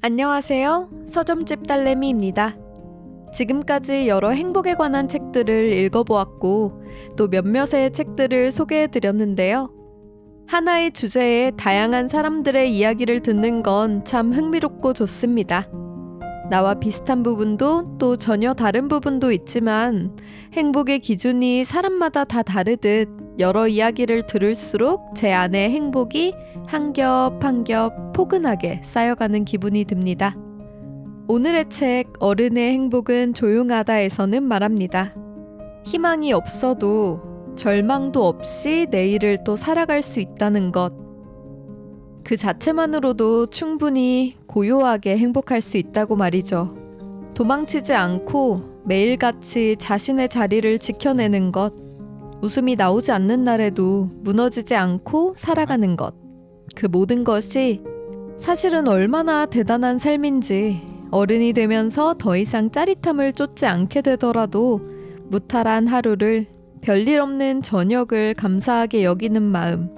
안녕하세요. 서점집 딸내미입니다. 지금까지 여러 행복에 관한 책들을 읽어보았고, 또 몇몇의 책들을 소개해드렸는데요. 하나의 주제에 다양한 사람들의 이야기를 듣는 건 참 흥미롭고 좋습니다. 나와 비슷한 부분도 또 전혀 다른 부분도 있지만, 행복의 기준이 사람마다 다 다르듯 여러 이야기를 들을수록 제 안에 행복이 한 겹 한 겹 포근하게 쌓여가는 기분이 듭니다. 오늘의 책 어른의 행복은 조용하다에서는 말합니다. 희망이 없어도 절망도 없이 내일을 또 살아갈 수 있다는 것. 그 자체만으로도 충분히 고요하게 행복할 수 있다고 말이죠. 도망치지 않고 매일같이 자신의 자리를 지켜내는 것. 웃음이 나오지 않는 날에도 무너지지 않고 살아가는 것. 그 모든 것이 사실은 얼마나 대단한 삶인지 어른이 되면서 더 이상 짜릿함을 쫓지 않게 되더라도 무탈한 하루를 별일 없는 저녁을 감사하게 여기는 마음.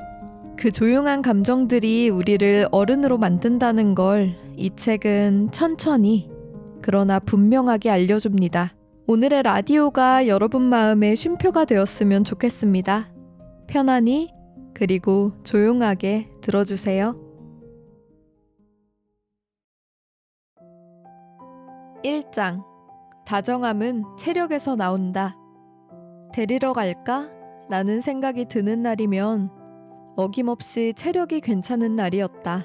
그 조용한 감정들이 우리를 어른으로 만든다는 걸 이 책은 천천히 그러나 분명하게 알려줍니다. 오늘의 라디오가 여러분 마음의 쉼표가 되었으면 좋겠습니다. 편안히 그리고 조용하게 들어주세요. 1장 다정함은 체력에서 나온다. 데리러 갈까? 라는 생각이 드는 날이면 어김없이 체력이 괜찮은 날이었다.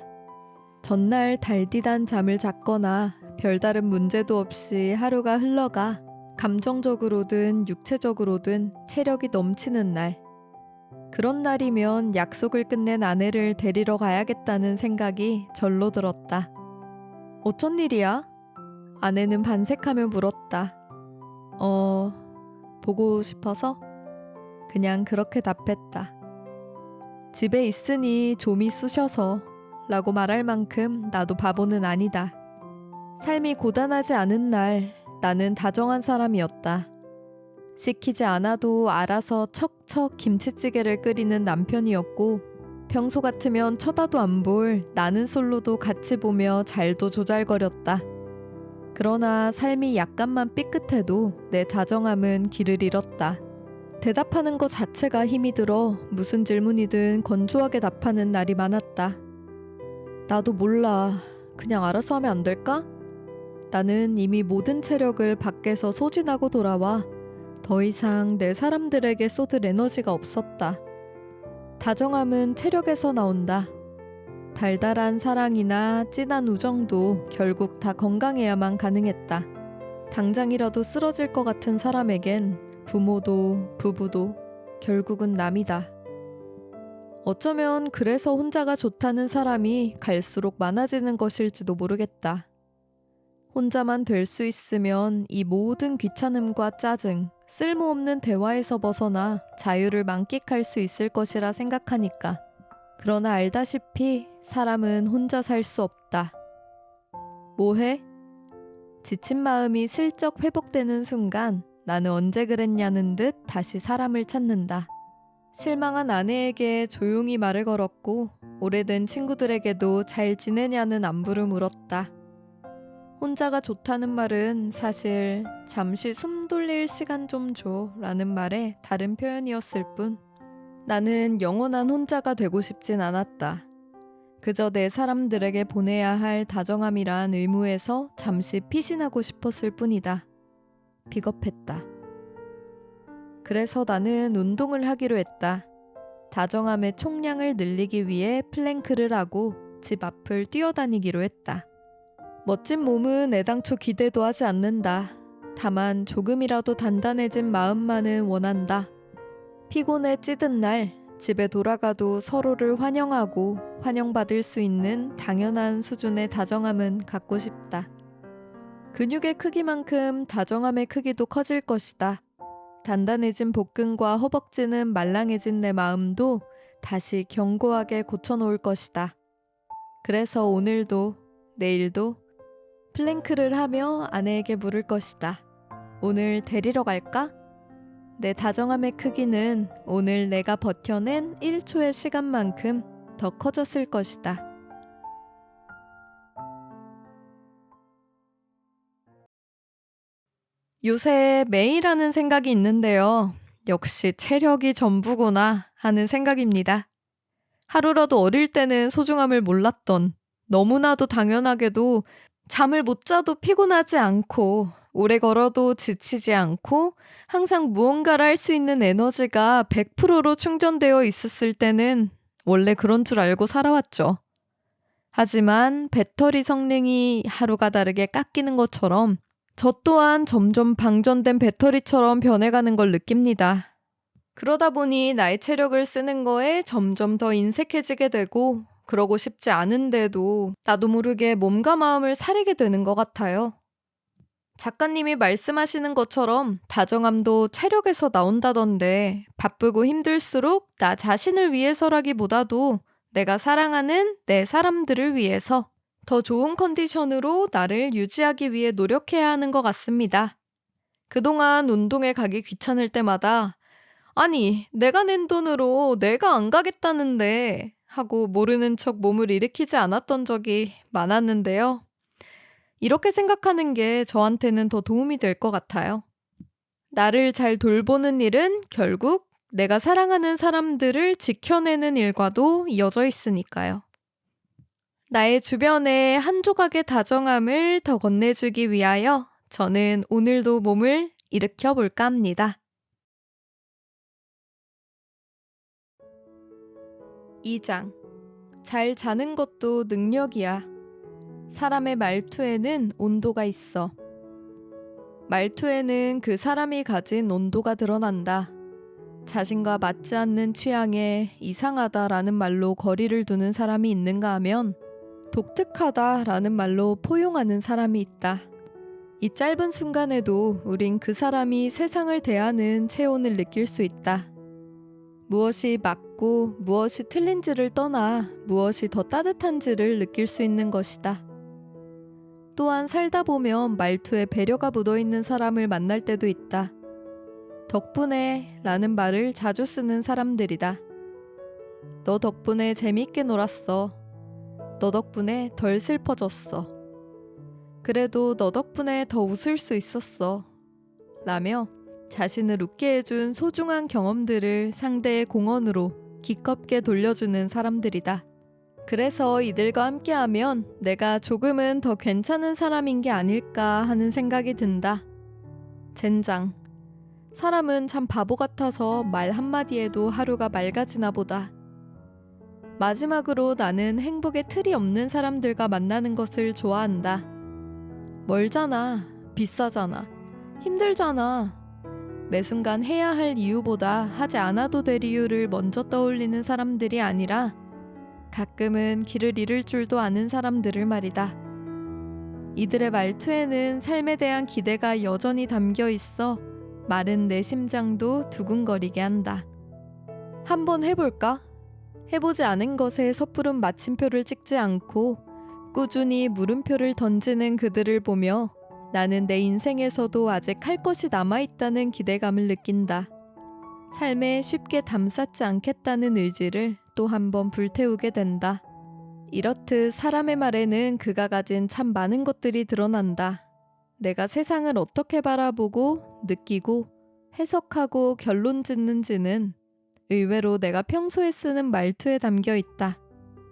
전날 달디단 잠을 잤거나 별다른 문제도 없이 하루가 흘러가 감정적으로든 육체적으로든 체력이 넘치는 날. 그런 날이면 약속을 끝낸 아내를 데리러 가야겠다는 생각이 절로 들었다. 어쩐 일이야? 아내는 반색하며 물었다. 어, 보고 싶어서? 그냥 그렇게 답했다. 집에 있으니 좀이 쑤셔서 라고 말할 만큼 나도 바보는 아니다. 삶이 고단하지 않은 날 나는 다정한 사람이었다. 시키지 않아도 알아서 척척 김치찌개를 끓이는 남편이었고 평소 같으면 쳐다도 안 볼 나는 솔로도 같이 보며 잘도 조잘거렸다. 그러나 삶이 약간만 삐끗해도 내 다정함은 길을 잃었다. 대답하는 것 자체가 힘이 들어 무슨 질문이든 건조하게 답하는 날이 많았다. 나도 몰라. 그냥 알아서 하면 안 될까? 나는 이미 모든 체력을 밖에서 소진하고 돌아와 더 이상 내 사람들에게 쏟을 에너지가 없었다. 다정함은 체력에서 나온다. 달달한 사랑이나 진한 우정도 결국 다 건강해야만 가능했다. 당장이라도 쓰러질 것 같은 사람에겐 부모도 부부도 결국은 남이다. 어쩌면 그래서 혼자가 좋다는 사람이 갈수록 많아지는 것일지도 모르겠다. 혼자만 될 수 있으면 이 모든 귀찮음과 짜증, 쓸모없는 대화에서 벗어나 자유를 만끽할 수 있을 것이라 생각하니까. 그러나 알다시피 사람은 혼자 살 수 없다. 뭐해? 지친 마음이 슬쩍 회복되는 순간 나는 언제 그랬냐는 듯 다시 사람을 찾는다. 실망한 아내에게 조용히 말을 걸었고 오래된 친구들에게도 잘 지내냐는 안부를 물었다. 혼자가 좋다는 말은 사실 잠시 숨 돌릴 시간 좀 줘 라는 말의 다른 표현이었을 뿐 나는 영원한 혼자가 되고 싶진 않았다. 그저 내 사람들에게 보내야 할 다정함이란 의무에서 잠시 피신하고 싶었을 뿐이다. 비겁했다. 그래서 나는 운동을 하기로 했다. 다정함의 총량을 늘리기 위해 플랭크를 하고 집 앞을 뛰어다니기로 했다. 멋진 몸은 애당초 기대도 하지 않는다. 다만 조금이라도 단단해진 마음만은 원한다. 피곤해 찌든 날 집에 돌아가도 서로를 환영하고 환영받을 수 있는 당연한 수준의 다정함은 갖고 싶다. 근육의 크기만큼 다정함의 크기도 커질 것이다. 단단해진 복근과 허벅지는 말랑해진 내 마음도 다시 견고하게 고쳐놓을 것이다. 그래서 오늘도 내일도 플랭크를 하며 아내에게 물을 것이다. 오늘 데리러 갈까? 내 다정함의 크기는 오늘 내가 버텨낸 1초의 시간만큼 더 커졌을 것이다. 요새 매일 하는 생각이 있는데요. 역시 체력이 전부구나 하는 생각입니다. 하루라도 어릴 때는 소중함을 몰랐던 너무나도 당연하게도 잠을 못 자도 피곤하지 않고 오래 걸어도 지치지 않고 항상 무언가를 할 수 있는 에너지가 100%로 충전되어 있었을 때는 원래 그런 줄 알고 살아왔죠. 하지만 배터리 성능이 하루가 다르게 깎이는 것처럼 저 또한 점점 방전된 배터리처럼 변해가는 걸 느낍니다. 그러다 보니 나의 체력을 쓰는 거에 점점 더 인색해지게 되고 그러고 싶지 않은데도 나도 모르게 몸과 마음을 사리게 되는 것 같아요. 작가님이 말씀하시는 것처럼 다정함도 체력에서 나온다던데 바쁘고 힘들수록 나 자신을 위해서라기보다도 내가 사랑하는 내 사람들을 위해서 더 좋은 컨디션으로 나를 유지하기 위해 노력해야 하는 것 같습니다. 그동안 운동에 가기 귀찮을 때마다 아니, 내가 낸 돈으로 내가 안 가겠다는데 하고 모르는 척 몸을 일으키지 않았던 적이 많았는데요. 이렇게 생각하는 게 저한테는 더 도움이 될 것 같아요. 나를 잘 돌보는 일은 결국 내가 사랑하는 사람들을 지켜내는 일과도 이어져 있으니까요. 나의 주변에 한 조각의 다정함을 더 건네주기 위하여 저는 오늘도 몸을 일으켜 볼까 합니다. 2장 잘 자는 것도 능력이야. 사람의 말투에는 온도가 있어. 말투에는 그 사람이 가진 온도가 드러난다. 자신과 맞지 않는 취향에 이상하다라는 말로 거리를 두는 사람이 있는가 하면 독특하다라는 말로 포용하는 사람이 있다. 이 짧은 순간에도 우린 그 사람이 세상을 대하는 체온을 느낄 수 있다. 무엇이 맞고 무엇이 틀린지를 떠나 무엇이 더 따뜻한지를 느낄 수 있는 것이다. 또한 살다 보면 말투에 배려가 묻어 있는 사람을 만날 때도 있다. 덕분에 라는 말을 자주 쓰는 사람들이다. 너 덕분에 재밌게 놀았어. 너 덕분에 덜 슬퍼졌어. 그래도 너 덕분에 더 웃을 수 있었어. 라며 자신을 웃게 해준 소중한 경험들을 상대의 공헌으로 기껍게 돌려주는 사람들이다. 그래서 이들과 함께하면 내가 조금은 더 괜찮은 사람인 게 아닐까 하는 생각이 든다. 젠장. 사람은 참 바보 같아서 말 한마디에도 하루가 맑아지나 보다. 마지막으로 나는 행복의 틀이 없는 사람들과 만나는 것을 좋아한다. 멀잖아. 비싸잖아. 힘들잖아. 매 순간 해야 할 이유보다 하지 않아도 될 이유를 먼저 떠올리는 사람들이 아니라 가끔은 길을 잃을 줄도 아는 사람들을 말이다. 이들의 말투에는 삶에 대한 기대가 여전히 담겨 있어 마른 내 심장도 두근거리게 한다. 한번 해볼까? 해보지 않은 것에 섣부른 마침표를 찍지 않고 꾸준히 물음표를 던지는 그들을 보며 나는 내 인생에서도 아직 할 것이 남아있다는 기대감을 느낀다. 삶에 쉽게 담쌓지 않겠다는 의지를 또 한 번 불태우게 된다. 이렇듯 사람의 말에는 그가 가진 참 많은 것들이 드러난다. 내가 세상을 어떻게 바라보고 느끼고 해석하고 결론 짓는지는 의외로 내가 평소에 쓰는 말투에 담겨 있다.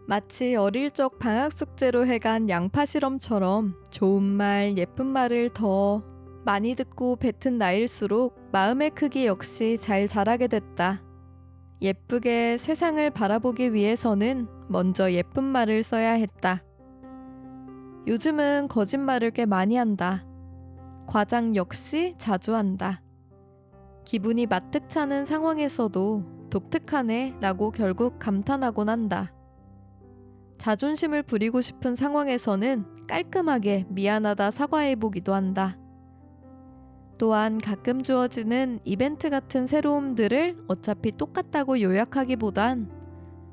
마치 어릴 적 방학 숙제로 해간 양파 실험처럼 좋은 말, 예쁜 말을 더 많이 듣고 뱉은 나일수록 마음의 크기 역시 잘 자라게 됐다. 예쁘게 세상을 바라보기 위해서는 먼저 예쁜 말을 써야 했다. 요즘은 거짓말을 꽤 많이 한다. 과장 역시 자주 한다. 기분이 마뜩찮은 상황에서도 독특하네 라고 결국 감탄하곤 한다. 자존심을 부리고 싶은 상황에서는 깔끔하게 미안하다 사과해 보기도 한다. 또한 가끔 주어지는 이벤트 같은 새로움들을 어차피 똑같다고 요약하기보단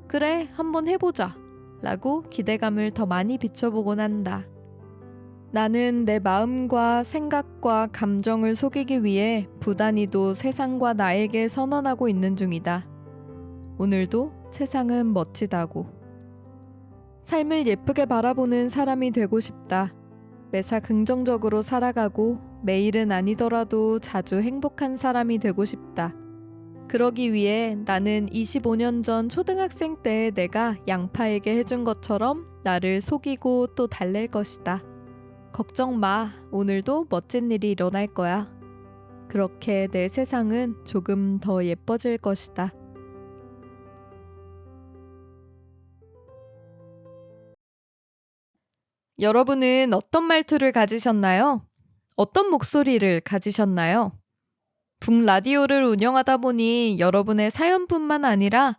그래, 한번 해보자 라고 기대감을 더 많이 비춰보곤 한다. 나는 내 마음과 생각과 감정을 속이기 위해 부단히도 세상과 나에게 선언하고 있는 중이다. 오늘도 세상은 멋지다고. 삶을 예쁘게 바라보는 사람이 되고 싶다. 매사 긍정적으로 살아가고 매일은 아니더라도 자주 행복한 사람이 되고 싶다. 그러기 위해 나는 25년 전 초등학생 때 내가 양파에게 해준 것처럼 나를 속이고 또 달랠 것이다. 걱정 마. 오늘도 멋진 일이 일어날 거야. 그렇게 내 세상은 조금 더 예뻐질 것이다. 여러분은 어떤 말투를 가지셨나요? 어떤 목소리를 가지셨나요? 북 라디오를 운영하다 보니 여러분의 사연뿐만 아니라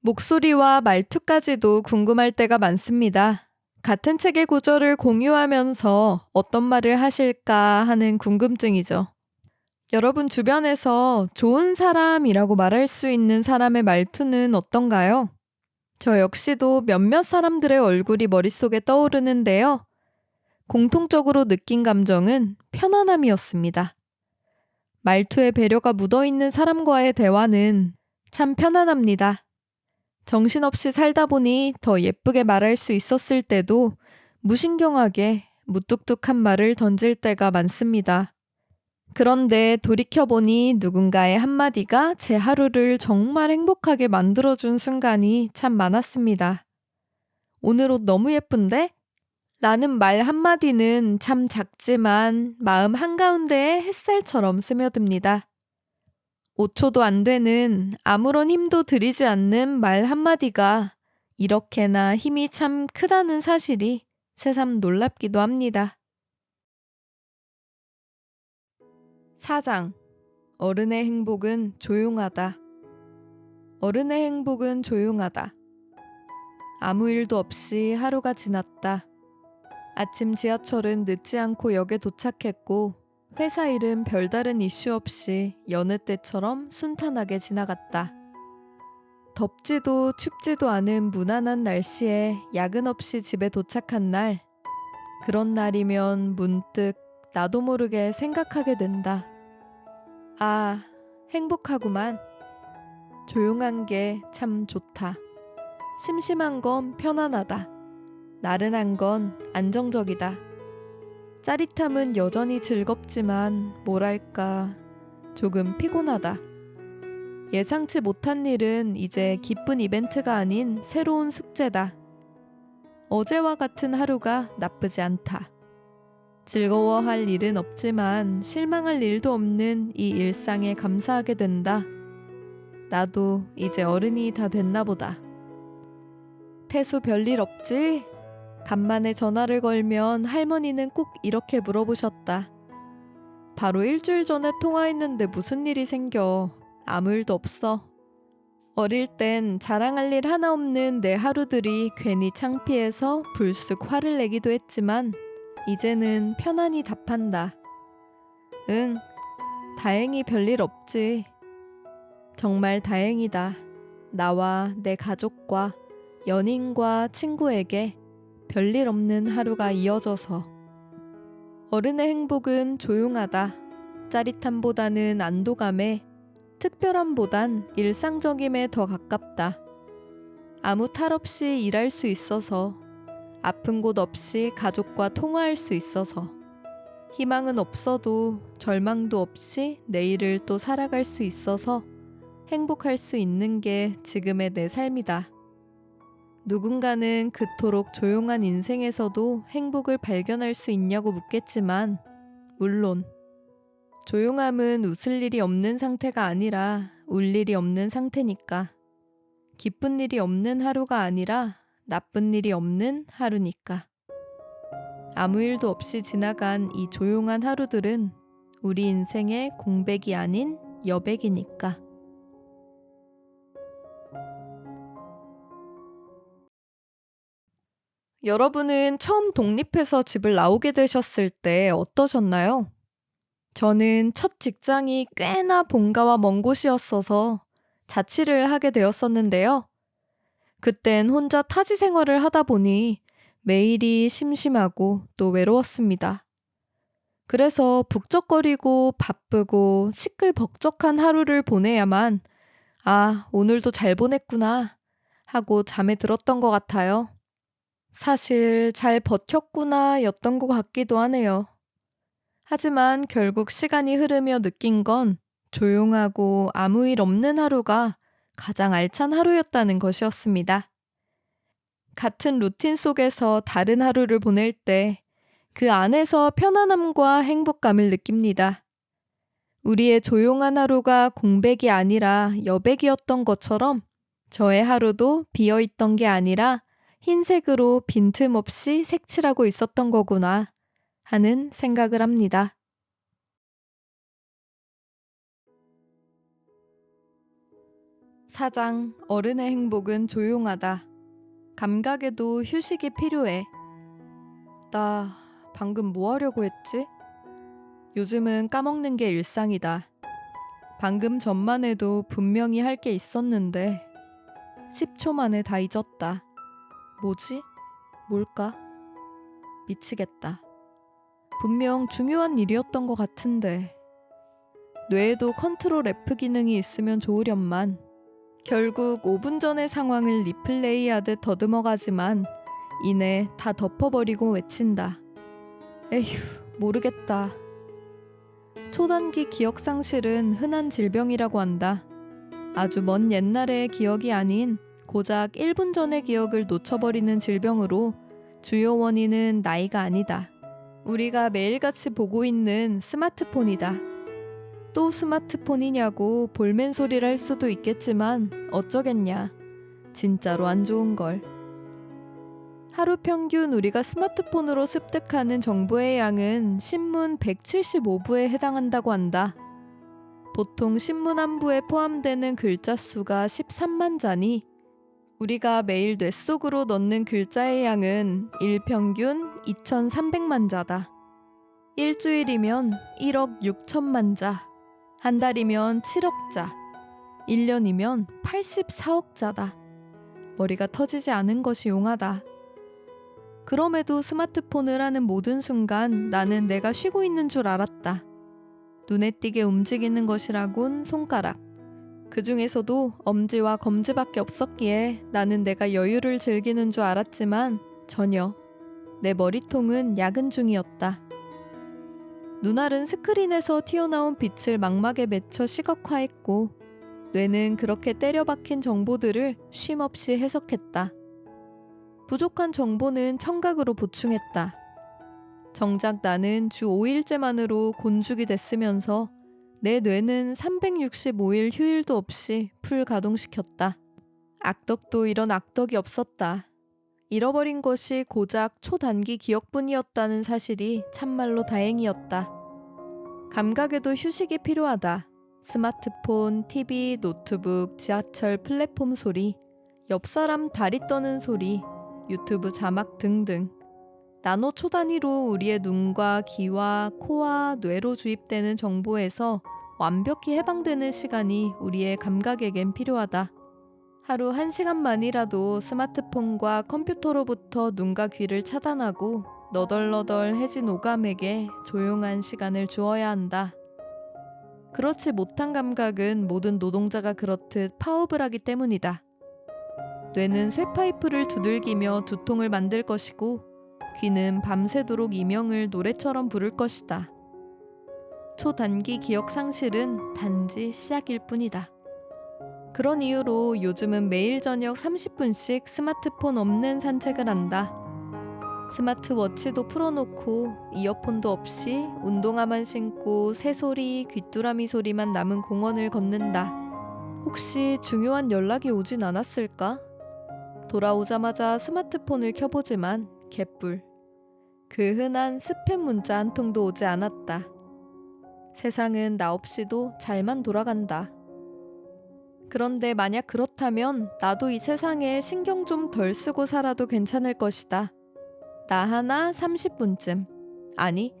목소리와 말투까지도 궁금할 때가 많습니다. 같은 책의 구절을 공유하면서 어떤 말을 하실까 하는 궁금증이죠. 여러분 주변에서 좋은 사람이라고 말할 수 있는 사람의 말투는 어떤가요? 저 역시도 몇몇 사람들의 얼굴이 머릿속에 떠오르는데요. 공통적으로 느낀 감정은 편안함이었습니다. 말투에 배려가 묻어 있는 사람과의 대화는 참 편안합니다. 정신없이 살다 보니 더 예쁘게 말할 수 있었을 때도 무신경하게 무뚝뚝한 말을 던질 때가 많습니다. 그런데 돌이켜보니 누군가의 한마디가 제 하루를 정말 행복하게 만들어준 순간이 참 많았습니다. 오늘 옷 너무 예쁜데? 라는 말 한마디는 참 작지만 마음 한가운데에 햇살처럼 스며듭니다. 5초도 안 되는 아무런 힘도 들이지 않는 말 한마디가 이렇게나 힘이 참 크다는 사실이 새삼 놀랍기도 합니다. 사장 어른의 행복은 조용하다. 어른의 행복은 조용하다. 아무 일도 없이 하루가 지났다. 아침 지하철은 늦지 않고 역에 도착했고 회사 일은 별다른 이슈 없이 여느 때처럼 순탄하게 지나갔다. 덥지도 춥지도 않은 무난한 날씨에 야근 없이 집에 도착한 날. 그런 날이면 문득 나도 모르게 생각하게 된다. 아, 행복하구만. 조용한 게 참 좋다. 심심한 건 편안하다. 나른한 건 안정적이다. 짜릿함은 여전히 즐겁지만 뭐랄까 조금 피곤하다. 예상치 못한 일은 이제 기쁜 이벤트가 아닌 새로운 숙제다. 어제와 같은 하루가 나쁘지 않다. 즐거워할 일은 없지만 실망할 일도 없는 이 일상에 감사하게 된다. 나도 이제 어른이 다 됐나 보다. 태수 별일 없지? 간만에 전화를 걸면 할머니는 꼭 이렇게 물어보셨다. 바로 일주일 전에 통화했는데 무슨 일이 생겨. 아무 일도 없어. 어릴 땐 자랑할 일 하나 없는 내 하루들이 괜히 창피해서 불쑥 화를 내기도 했지만 이제는 편안히 답한다. 응, 다행히 별일 없지. 정말 다행이다. 나와 내 가족과 연인과 친구에게 별일 없는 하루가 이어져서. 어른의 행복은 조용하다. 짜릿함보다는 안도감에, 특별함보단 일상적임에 더 가깝다. 아무 탈 없이 일할 수 있어서 아픈 곳 없이 가족과 통화할 수 있어서 희망은 없어도 절망도 없이 내일을 또 살아갈 수 있어서 행복할 수 있는 게 지금의 내 삶이다. 누군가는 그토록 조용한 인생에서도 행복을 발견할 수 있냐고 묻겠지만, 물론, 조용함은 웃을 일이 없는 상태가 아니라 울 일이 없는 상태니까. 기쁜 일이 없는 하루가 아니라 나쁜 일이 없는 하루니까. 아무 일도 없이 지나간 이 조용한 하루들은 우리 인생의 공백이 아닌 여백이니까. 여러분은 처음 독립해서 집을 나오게 되셨을 때 어떠셨나요? 저는 첫 직장이 꽤나 본가와 먼 곳이었어서 자취를 하게 되었었는데요. 그땐 혼자 타지 생활을 하다 보니 매일이 심심하고 또 외로웠습니다. 그래서 북적거리고 바쁘고 시끌벅적한 하루를 보내야만 아, 오늘도 잘 보냈구나 하고 잠에 들었던 것 같아요. 사실 잘 버텼구나 였던 것 같기도 하네요. 하지만 결국 시간이 흐르며 느낀 건 조용하고 아무 일 없는 하루가 가장 알찬 하루였다는 것이었습니다. 같은 루틴 속에서 다른 하루를 보낼 때 그 안에서 편안함과 행복감을 느낍니다. 우리의 조용한 하루가 공백이 아니라 여백이었던 것처럼 저의 하루도 비어 있던 게 아니라 흰색으로 빈틈없이 색칠하고 있었던 거구나 하는 생각을 합니다. 사장, 어른의 행복은 조용하다. 감각에도 휴식이 필요해. 나 방금 뭐 하려고 했지? 요즘은 까먹는 게 일상이다. 방금 전만 해도 분명히 할 게 있었는데 10초 만에 다 잊었다. 뭐지? 뭘까? 미치겠다. 분명 중요한 일이었던 것 같은데 뇌에도 컨트롤 F 기능이 있으면 좋으련만 결국 5분 전의 상황을 리플레이하듯 더듬어가지만 이내 다 덮어버리고 외친다. 에휴 모르겠다. 초단기 기억 상실은 흔한 질병이라고 한다. 아주 먼 옛날의 기억이 아닌 고작 1분 전의 기억을 놓쳐버리는 질병으로 주요 원인은 나이가 아니다. 우리가 매일같이 보고 있는 스마트폰이다. 또 스마트폰이냐고 볼멘 소리를 할 수도 있겠지만 어쩌겠냐. 진짜로 안 좋은 걸. 하루 평균 우리가 스마트폰으로 습득하는 정보의 양은 신문 175부에 해당한다고 한다. 보통 신문 한 부에 포함되는 글자 수가 13만 자니 우리가 매일 뇌 속으로 넣는 글자의 양은 일평균 2,300만 자다. 일주일이면 1억 6천만 자, 한 달이면 7억 자, 1년이면 84억 자다. 머리가 터지지 않은 것이 용하다. 그럼에도 스마트폰을 하는 모든 순간 나는 내가 쉬고 있는 줄 알았다. 눈에 띄게 움직이는 것이라곤 손가락. 그 중에서도 엄지와 검지밖에 없었기에 나는 내가 여유를 즐기는 줄 알았지만 전혀. 내 머리통은 야근 중이었다. 눈알은 스크린에서 튀어나온 빛을 망막에 맺혀 시각화했고 뇌는 그렇게 때려박힌 정보들을 쉼없이 해석했다. 부족한 정보는 청각으로 보충했다. 정작 나는 주 5일째만으로 곤죽이 됐으면서 내 뇌는 365일 휴일도 없이 풀 가동시켰다. 악덕도 이런 악덕이 없었다. 잃어버린 것이 고작 초단기 기억뿐이었다는 사실이 참말로 다행이었다. 감각에도 휴식이 필요하다. 스마트폰, TV, 노트북, 지하철 플랫폼 소리, 옆 사람 다리 떠는 소리, 유튜브 자막 등등. 나노 초단위로 우리의 눈과 귀와 코와 뇌로 주입되는 정보에서 완벽히 해방되는 시간이 우리의 감각에겐 필요하다. 하루 한 시간만이라도 스마트폰과 컴퓨터로부터 눈과 귀를 차단하고 너덜너덜해진 오감에게 조용한 시간을 주어야 한다. 그렇지 못한 감각은 모든 노동자가 그렇듯 파업을 하기 때문이다. 뇌는 쇠파이프를 두들기며 두통을 만들 것이고 귀는 밤새도록 이명을 노래처럼 부를 것이다. 초단기 기억 상실은 단지 시작일 뿐이다. 그런 이유로 요즘은 매일 저녁 30분씩 스마트폰 없는 산책을 한다. 스마트워치도 풀어놓고 이어폰도 없이 운동화만 신고 새소리, 귀뚜라미 소리만 남은 공원을 걷는다. 혹시 중요한 연락이 오진 않았을까? 돌아오자마자 스마트폰을 켜보지만 개뿔. 그 흔한 스팸 문자 한 통도 오지 않았다. 세상은 나 없이도 잘만 돌아간다. 그런데 만약 그렇다면 나도 이 세상에 신경 좀 덜 쓰고 살아도 괜찮을 것이다. 나 하나 30분쯤. 아니,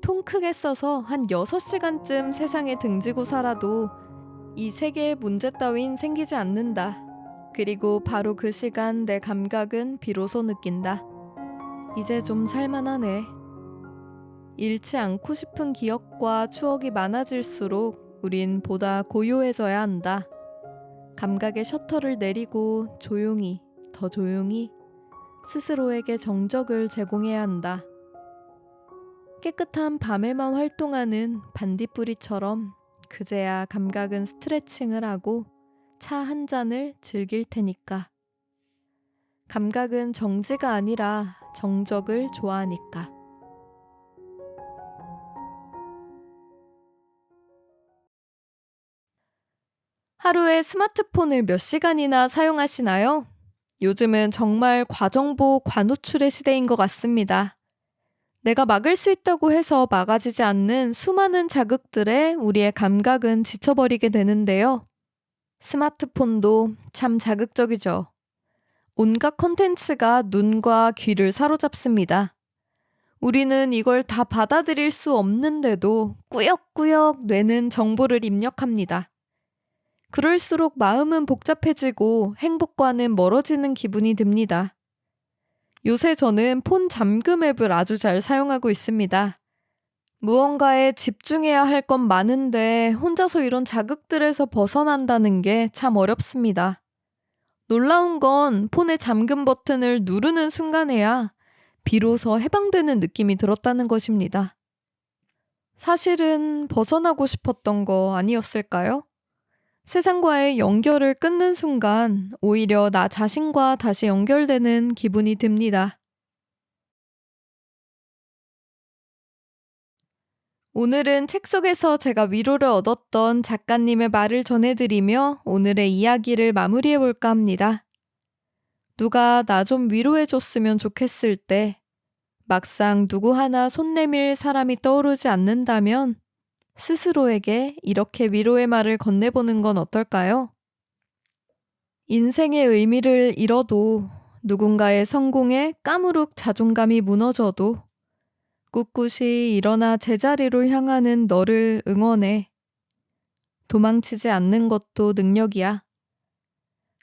통 크게 써서 한 6시간쯤 세상에 등지고 살아도 이 세계에 문제 따윈 생기지 않는다. 그리고 바로 그 시간 내 감각은 비로소 느낀다. 이제 좀 살만하네. 잃지 않고 싶은 기억과 추억이 많아질수록 우린 보다 고요해져야 한다. 감각의 셔터를 내리고 조용히, 더 조용히 스스로에게 정적을 제공해야 한다. 깨끗한 밤에만 활동하는 반딧불이처럼 그제야 감각은 스트레칭을 하고 차 한 잔을 즐길 테니까. 감각은 정지가 아니라 정적을 좋아하니까. 하루에 스마트폰을 몇 시간이나 사용하시나요? 요즘은 정말 과정보 과노출의 시대인 것 같습니다. 내가 막을 수 있다고 해서 막아지지 않는 수많은 자극들에 우리의 감각은 지쳐버리게 되는데요. 스마트폰도 참 자극적이죠. 온갖 콘텐츠가 눈과 귀를 사로잡습니다. 우리는 이걸 다 받아들일 수 없는데도 꾸역꾸역 뇌는 정보를 입력합니다. 그럴수록 마음은 복잡해지고 행복과는 멀어지는 기분이 듭니다. 요새 저는 폰 잠금 앱을 아주 잘 사용하고 있습니다. 무언가에 집중해야 할 건 많은데 혼자서 이런 자극들에서 벗어난다는 게 참 어렵습니다. 놀라운 건 폰의 잠금 버튼을 누르는 순간에야 비로소 해방되는 느낌이 들었다는 것입니다. 사실은 벗어나고 싶었던 거 아니었을까요? 세상과의 연결을 끊는 순간 오히려 나 자신과 다시 연결되는 기분이 듭니다. 오늘은 책 속에서 제가 위로를 얻었던 작가님의 말을 전해드리며 오늘의 이야기를 마무리해 볼까 합니다. 누가 나 좀 위로해 줬으면 좋겠을 때 막상 누구 하나 손 내밀 사람이 떠오르지 않는다면 스스로에게 이렇게 위로의 말을 건네보는 건 어떨까요? 인생의 의미를 잃어도 누군가의 성공에 까무룩 자존감이 무너져도 꿋꿋이 일어나 제자리로 향하는 너를 응원해. 도망치지 않는 것도 능력이야.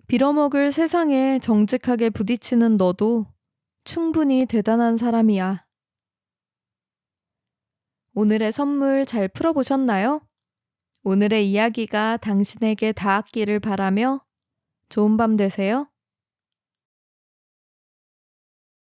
빌어먹을 세상에 정직하게 부딪히는 너도 충분히 대단한 사람이야. 오늘의 선물 잘 풀어보셨나요? 오늘의 이야기가 당신에게 닿았기를 바라며 좋은 밤 되세요.